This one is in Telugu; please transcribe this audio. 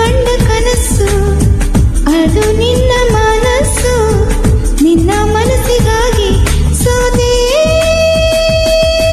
ಕಂಡ ಕನಸು